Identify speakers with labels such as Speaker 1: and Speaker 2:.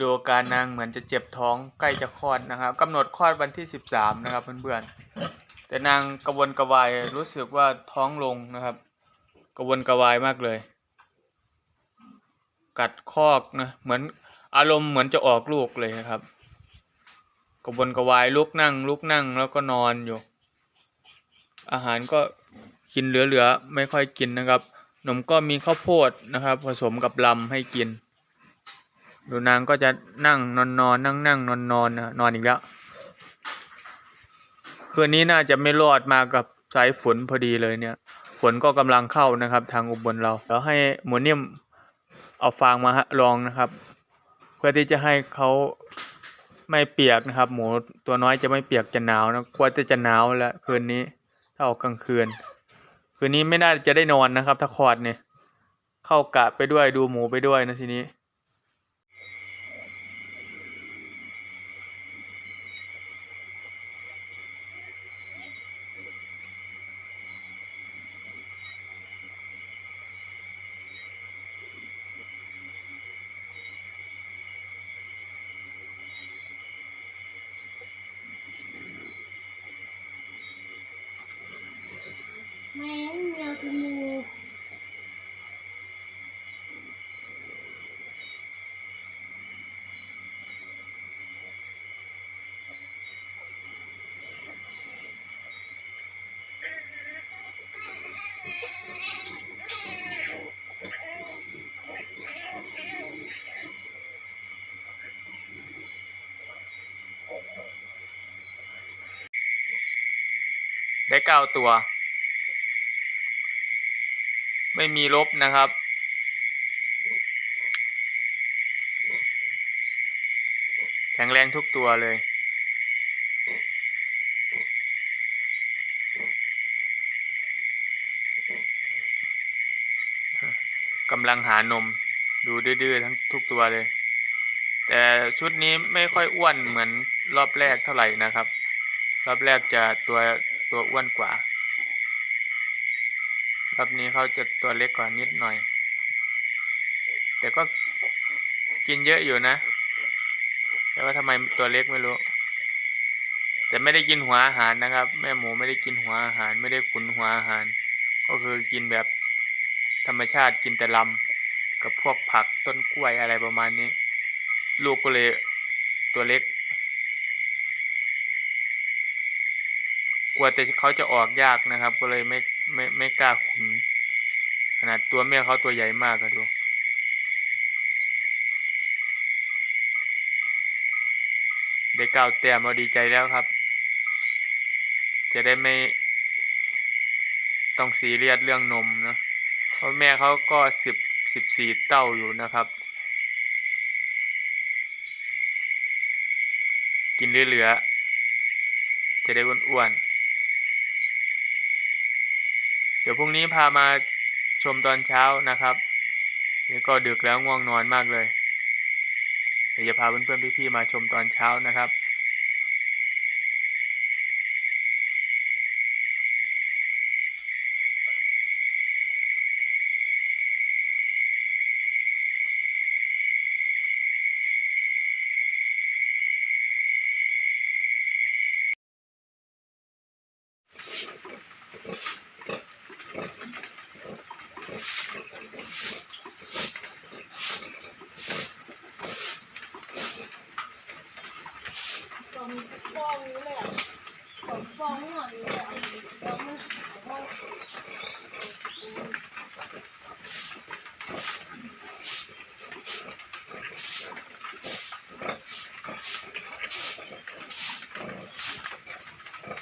Speaker 1: ดูการนางเหมือนจะเจ็บท้องใกล้จะคลอดนะครับกำหนดคลอดวันที่สิบสามนะครับเพื่อนๆแต่นางกระวนกระวายรู้สึกว่าท้องลงนะครับ กระวนกระวายมากเลย กัดคอกนะเหมือนอารมณ์เหมือนจะออกลูกเลยนะครับ กระวนกระวายลุกนั่ง ลุกนั่งแล้วก็นอนอยู่ อาหารก็กินเหลือๆไม่ค่อยกินนะครับ นมก็มีข้าวโพดนะครับ ผสมกับลำให้กิน ดูนางก็จะนั่งนอนนอนนั่งนั่งนอนนอนนะนอนอีกแล้ว คืนนี้น่าจะไม่รอดมากับสายฝนพอดีเลยเนี่ย ฝนก็กำลังเข้านะครับ ทางอุบลเราแล้วให้หมูนิ่มเอาฟางมาลองนะครับ เพื่อที่จะให้เขาไม่เปียกนะครับ หมูตัวน้อยจะไม่เปียกจะหนาวนะกลัวจะจะหนาวแล้วคืนนี้ถ้าออกกลางคืน คืนนี้ไม่น่าจะได้นอนนะครับ ถ้าคอดเนี่ยเข้ากะไปด้วยดูหมูไปด้วยนะทีนี้
Speaker 2: เมียวจมูก
Speaker 1: ไม่มีลบนะครับ แข็งแรงทุกตัวเลย กำลังหานมดูดื้อๆทั้งทุกตัวเลย แต่ชุดนี้ไม่ค่อยอ้วนเหมือนรอบแรกเท่าไหร่นะครับ รอบแรกจะตัวตัวอ้วนกว่า รอบนี้เขาจะตัวเล็กกว่านิดหน่อย แต่ก็กินเยอะอยู่นะ แต่ว่าทำไมตัวเล็กไม่รู้ แต่ไม่ได้กินหัวอาหารนะครับ แม่หมูไม่ได้กินหัวอาหาร ไม่ได้ขุนหัวอาหาร ก็คือกินแบบธรรมชาติกินแต่ลำกับพวกผักต้นกล้วยอะไรประมาณนี้ ลูกก็เลยตัวเล็ก กลัวแต่เขาจะออกยากนะครับ ก็เลยไม่ ไม่ไม่กล้าขุน ขนาดตัวแม่เขาตัวใหญ่มากก็ดูได้เก้าแต้มเราดีใจแล้วครับ จะได้ไม่ต้องซีเรียสเรื่องนมนะเพราะแม่เขาก็สิบสิบสี่เต้าอยู่นะครับ กินเหลือๆจะได้อ้วนๆ เดี๋ยวพรุ่งนี้พามาชมตอนเช้านะครับนี่ก็ดึกแล้วง่วงนอนมากเลยเดี๋ยวจะพาเพื่อนๆพี่ๆมาชมตอนเช้านะครับ すごいすごいすごい。